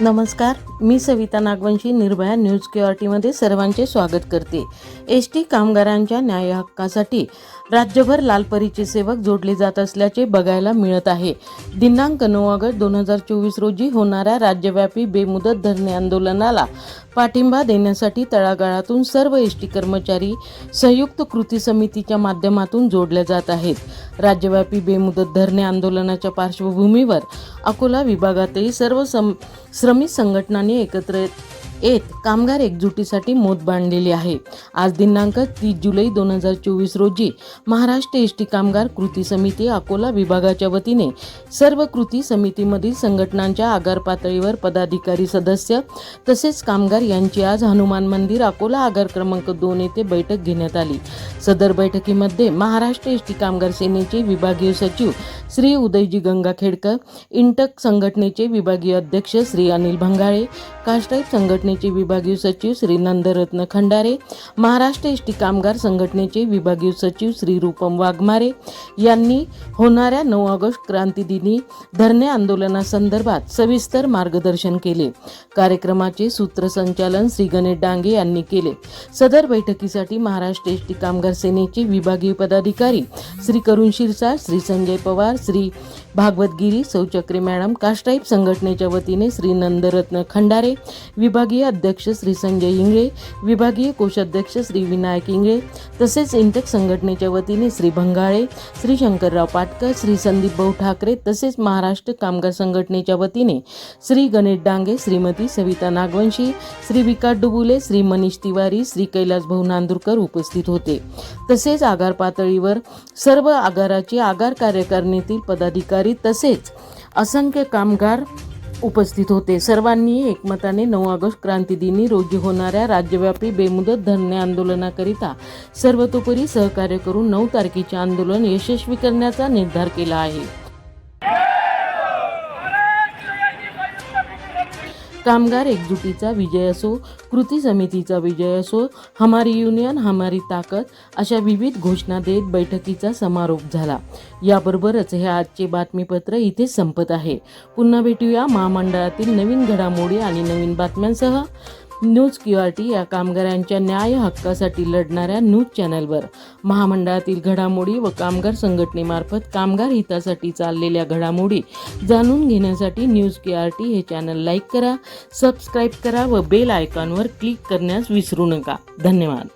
नमस्कार मी सविता नागवंशी निर्भया न्यूज क्युआरटीमध्ये सर्वांचे स्वागत करते. एस टी कामगारांच्या न्याय हक्कासाठी राज्यभर लालपरीचे सेवक जोडले जात असल्याचे बघायला मिळत आहे. दिनांक नऊ ऑगस्ट दोन हजार चोवीस रोजी होणाऱ्या राज्यव्यापी बेमुदत धरणे आंदोलनाला पाठिंबा देण्यासाठी तळागाळातून सर्व एस टी कर्मचारी संयुक्त कृती समितीच्या माध्यमातून जोडले जात आहेत. राज्यव्यापी बेमुदत धरणे आंदोलनाच्या पार्श्वभूमीवर अकोला विभागातही सर्व सम श्रमिक संघटनांनी एकत्र येत कामगार एकजुटीसाठी मोत बांधलेली आहे. आज दिनांक तीस जुलै दोन हजार चोवीस रोजी महाराष्ट्र एस टी कामगार कृती समिती अकोला विभागाच्या वतीने सर्व कृती समितीमधील संघटनांच्या आगार पातळीवर पदाधिकारी सदस्य तसेच कामगार यांची आज हनुमान मंदिर अकोला आगार क्रमांक दोन येथे बैठक घेण्यात आली. सदर बैठकीमध्ये महाराष्ट्र एस टी कामगार सेनेचे विभागीय सचिव श्री उदयजी गंगाखेडकर इंटक संघटनेचे विभागीय अध्यक्ष श्री अनिल भंगाळे कास्टाईप संघटनेचे विभागीय सचिव श्री नंदरत्न खंडारे महाराष्ट्र एस टी कामगार संघटनेचे विभागीय सचिव श्री रूपम वाघमारे यांनी होणाऱ्या नऊ ऑगस्ट क्रांतीदिनी धरणे आंदोलनासंदर्भात सविस्तर मार्गदर्शन केले. कार्यक्रमाचे सूत्रसंचालन श्री गणेश डांगे यांनी केले. सदर बैठकीसाठी महाराष्ट्र एस टी कामगार सेनेचे विभागीय पदाधिकारी श्री करुण शिरसाट श्री संजय पवार श्री भागवत गिरी मॅडम काष्टाईप संघटनेच्या वतीने श्री नंदरत्न खंडारे विभागीय अध्यक्ष श्री संजय इंगळे विभागीय कोषाध्यक्ष श्री विनायक इंगळे तसेच इंटक संघटनेच्या वतीने श्री भंगाळे श्री शंकरराव पाटकर श्री संदीप भाऊ ठाकरे तसेच महाराष्ट्र कामगार संघटनेच्या वतीने श्री गणेश डांगे श्रीमती सविता नागवंशी श्री विकास डुबुले श्री मनीष तिवारी श्री कैलास भाऊ नांदुरकर उपस्थित होते. तसेच आगार पातळीवर सर्व आगाराचे आगार कार्यकारिणीतील पदाधिकारी तसेच असंख्य कामगार उपस्थित होते. सर्वांनी एकमताने नऊ ऑगस्ट क्रांतीदिनी रोजी होणाऱ्या राज्यव्यापी बेमुदत धरणे आंदोलनाकरिता सर्वतोपरी सहकार्य करून नऊ तारखेचे आंदोलन यशस्वी करण्याचा निर्धार केला आहे. कामगार एकजुटीचा विजय असो कृती समितीचा विजय असो हमारी युनियन हमारी ताकद अशा विविध घोषणा देत बैठकीचा समारोप झाला. याबरोबरच हे आजचे बातमीपत्र इथेच संपत आहे. पुन्हा भेटूया महामंडळातील नवीन घडामोडी आणि नवीन बातम्यांसह. न्यूज क्यू आर टी या कामगारांच्या न्याय हक्कासाठी लढणाऱ्या न्यूज चॅनलवर. महामंडळातील घडामोडी व कामगार संघटनेमार्फत कामगार हितासाठी चाललेल्या घडामोडी जाणून घेण्यासाठी न्यूज क्यू आर टी हे चॅनल लाईक करा सबस्क्राईब करा व बेल आयकॉनवर क्लिक करण्यास विसरू नका. धन्यवाद.